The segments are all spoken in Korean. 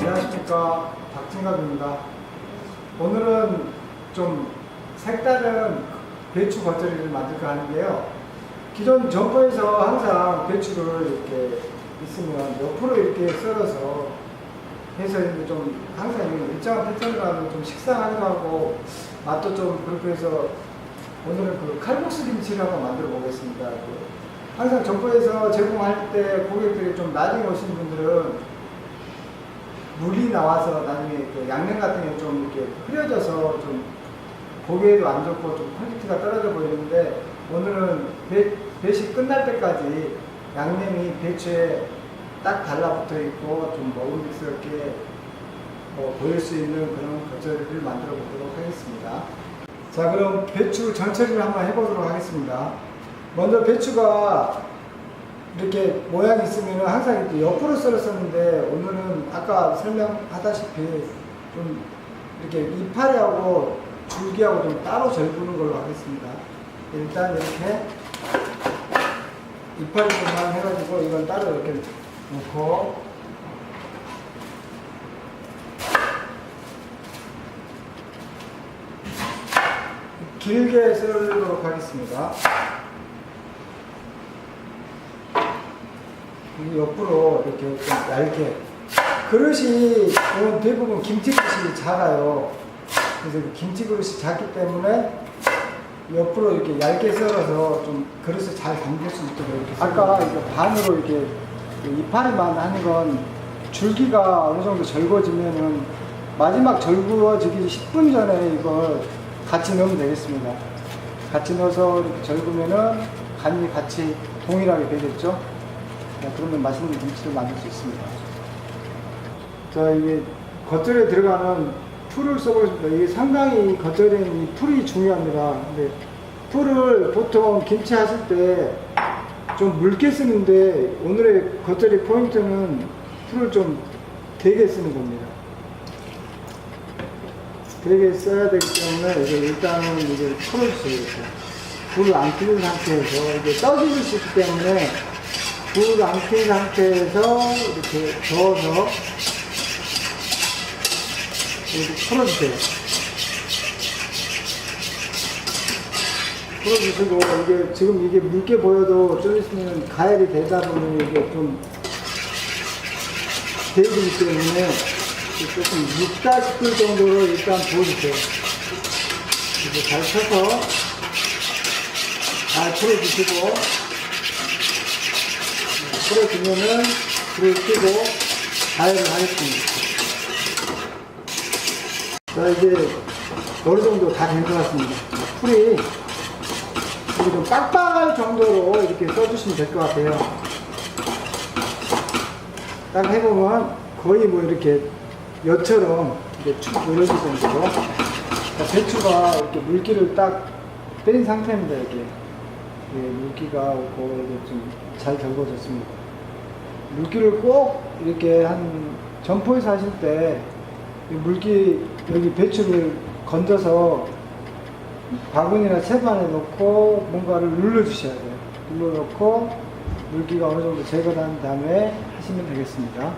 안녕하십니까 박진갑입니다. 오늘은 좀 색다른 배추 겉절이를 만들까 하는데요. 기존 점포에서 항상 배추를 이렇게 있으면 옆으로 이렇게 썰어서 해서 이제 좀 항상 일정한 패턴으로 하면 좀 식상하기도 하고 맛도 좀 그렇게 해서 오늘은 그 칼국수 김치를 한번 만들어 보겠습니다. 그 항상 점포에서 제공할 때 고객들이 좀 나중에 오신 분들은 물이 나와서 나중에 그 양념 같은 게 좀 이렇게 흐려져서 좀 보기에도 안 좋고 좀 퀄리티가 떨어져 보이는데 오늘은 배, 배식 끝날 때까지 양념이 배추에 딱 달라붙어 있고 좀 먹음직스럽게 어, 보일 수 있는 그런 겉절이를 만들어 보도록 하겠습니다. 자 그럼 배추 전처리를 한번 해보도록 하겠습니다. 먼저 배추가 이렇게 모양이 있으면 항상 이렇게 옆으로 썰었었는데 오늘은 아까 설명하다시피 좀 이렇게 이파리하고 줄기하고 좀 따로 절구는 걸로 하겠습니다. 일단 이렇게 이파리 부분만 해가지고 이건 따로 이렇게 놓고 길게 썰도록 하겠습니다. 이 옆으로 이렇게 좀 얇게 그릇이 대부분 김치 그릇이 작아요. 그래서 그 김치 그릇이 작기 때문에 옆으로 이렇게 얇게 썰어서 좀 그릇에 잘 담글 수 있도록 이렇게 아까 이거 반으로 이렇게 그 이파리만 하는 건 줄기가 어느 정도 절거지면은 마지막 절구어지기 10분 전에 이걸 같이 넣으면 되겠습니다. 같이 넣어서 이렇게 절구면은 간이 같이 동일하게 되겠죠. 네, 그러면 맛있는 김치를 만들 수 있습니다. 자, 이게 겉절이에 들어가는 풀을 써보겠습니다. 이게 상당히 겉절이는 이 풀이 중요합니다. 근데 풀을 보통 김치 하실 때 좀 묽게 쓰는데 오늘의 겉절이 포인트는 풀을 좀 되게 쓰는 겁니다. 되게 써야 되기 때문에 이제 일단은 이제 풀어주세요. 이렇게. 불을 안 켜는 상태에서 이게 떠지를 수 있기 때문에 불을 안 켜는 상태에서 이렇게 저어서 이렇게 풀어주세요. 풀어주시고 이게 지금 이게 묽게 보여도 좀 있으면 가열이 되다 보면 이게 좀 되기 때문에 조금 묵다 싶을 정도로 일단 부어주세요. 이렇게 잘 쳐서 잘 풀어주시고 풀어주면은 불을 끄고 가열을 하겠습니다. 자 이제 어느 정도 다 된 것 같습니다. 풀이 좀 빡빡할 정도로 이렇게 써주시면 될 것 같아요. 딱 해보면 거의 뭐 이렇게 엿처럼 이렇게 축 늘어질 정도로 자, 배추가 이렇게 물기를 딱 뺀 상태입니다. 이렇게 예, 물기가 없고 이게 좀잘 절거졌습니다. 물기를 꼭 이렇게 한 점포에서 하실 때이 물기 여기 배추를 건져서 바구니나 채반에 넣고 뭔가를 눌러 주셔야 돼요. 눌러 놓고 물기가 어느 정도 제거된 다음에 하시면 되겠습니다.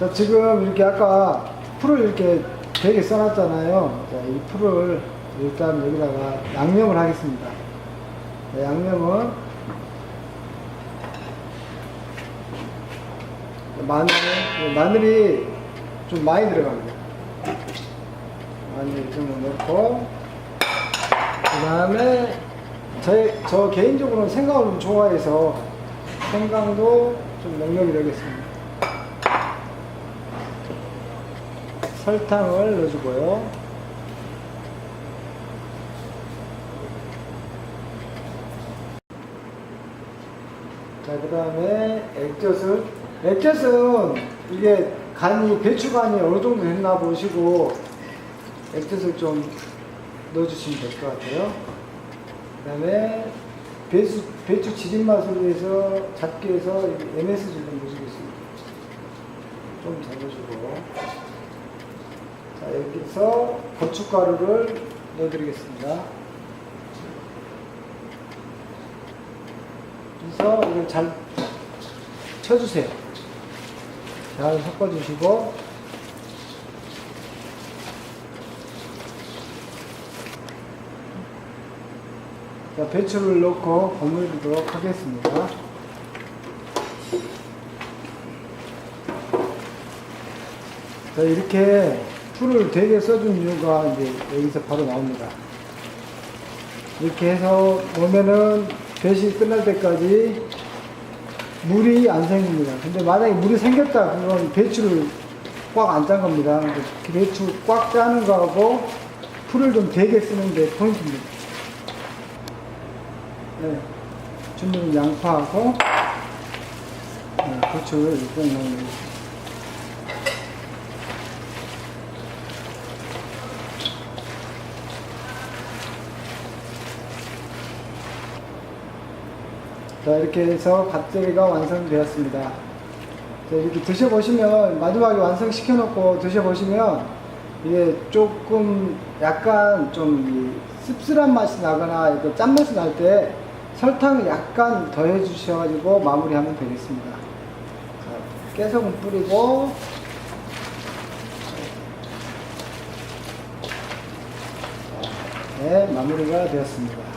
자, 지금 이렇게 아까 풀을 이렇게 되게 써놨잖아요. 자, 이 풀을 일단 여기다가 양념을 하겠습니다. 자, 양념은 마늘, 마늘이 좀 많이 들어갑니다. 마늘 좀 넣고, 그 다음에 저, 저 개인적으로는 생강을 좀 좋아해서 생강도 좀 넉넉히 넣겠습니다. 설탕을 넣어주고요. 자, 그 다음에 액젓을, 액젓은 이게 간이, 배추 간이 어느 정도 됐나 보시고, 액젓을 좀 넣어주시면 될 것 같아요. 그 다음에 배추, 배추 지린 맛을 위해서 작게 해서 MSG 좀 넣어주겠습니다. 좀 잡아주고. 자, 여기서 고춧가루를 넣어드리겠습니다. 그래서 이걸 잘 쳐주세요. 잘 섞어주시고 자, 배추를 넣고 버무리도록 하겠습니다. 자, 이렇게 풀을 되게 써준 이유가 이제 여기서 바로 나옵니다. 이렇게 해서 보면은 배시 끝날 때까지 물이 안 생깁니다. 근데 만약에 물이 생겼다 그건 배추를 꽉 안 짠 겁니다. 그 배추 꽉 짜는 거하고 풀을 좀 되게 쓰는 게 포인트입니다. 네. 준비는 양파하고 네, 고추를 꼭 넣는 거예요. 자, 이렇게 해서 갓제리가 완성되었습니다. 자, 이렇게 드셔보시면, 마지막에 완성시켜놓고 드셔보시면, 이게 조금 약간 좀이 씁쓸한 맛이 나거나 짠맛이 날 때 설탕을 약간 더해 주셔가지고 마무리하면 되겠습니다. 자, 깨소금 뿌리고, 네, 마무리가 되었습니다.